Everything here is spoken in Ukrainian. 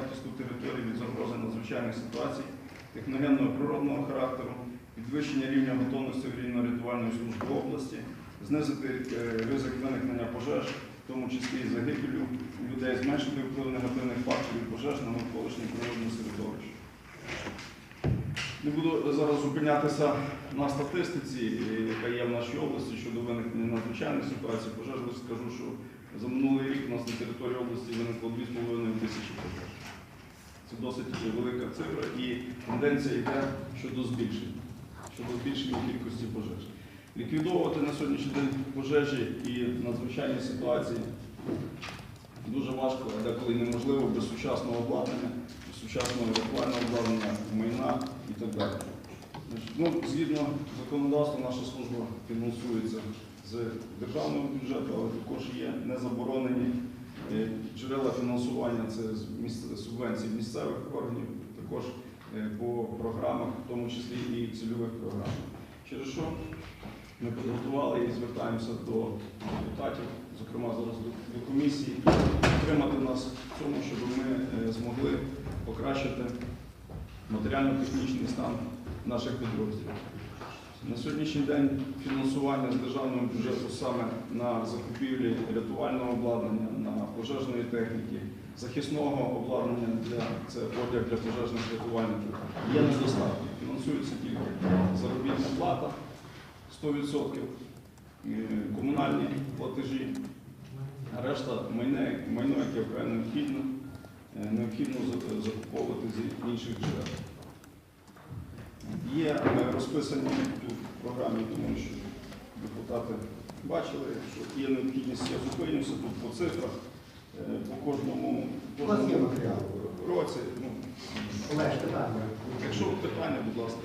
захисту території від загрози надзвичайних ситуацій, техногенного природного характеру, підвищення рівня готовності аварійно-рятувальної служби області, знизити е, ризик виникнення пожеж, в тому числі і загибелю людей, зменшити вплив негативних факторів пожеж на навколишнє природне середовище. Не буду зараз зупинятися на статистиці, е, яка є в нашій області щодо виникнення надзвичайних ситуацій. Пожеж скажу, що за минулий рік у нас на території області виникло 2,5 тисячі пожеж. Це досить велика цифра і тенденція йде щодо збільшення, щодо збільшення кількості пожеж. Ліквідовувати на сьогоднішній день пожежі і надзвичайні ситуації дуже важко, а деколи неможливо без сучасного обладнання, без сучасного рятувального обладнання, майна і так далі. Ну, згідно законодавства, наша служба фінансується з державного бюджету, але також є незаборонені джерела фінансування, це субвенції місцевих органів, також е, по програмах, в тому числі і цільових програмах. Через що ми підготували і звертаємося до депутатів, зокрема зараз до, комісії, підтримати нас в цьому, щоб ми е, змогли покращити матеріально-технічний стан наших підрозділів. На сьогоднішній день фінансування з державного бюджету саме на закупівлі рятувального обладнання, на пожежної техніки, захисного обладнання для це одяг для пожежних рятувальників є недостатньо. Фінансується тільки заробітна плата 100%, е, комунальні платежі, решта майне, майно, яке необхідно, е, необхідно закуповувати з інших джерел. Є е, розписані тут в програмі, тому що депутати бачили, що є необхідність, я зупинюся тут по цифрах, по кожному, У кожному році. Ну, Олег, питання. якщо питання, будь ласка.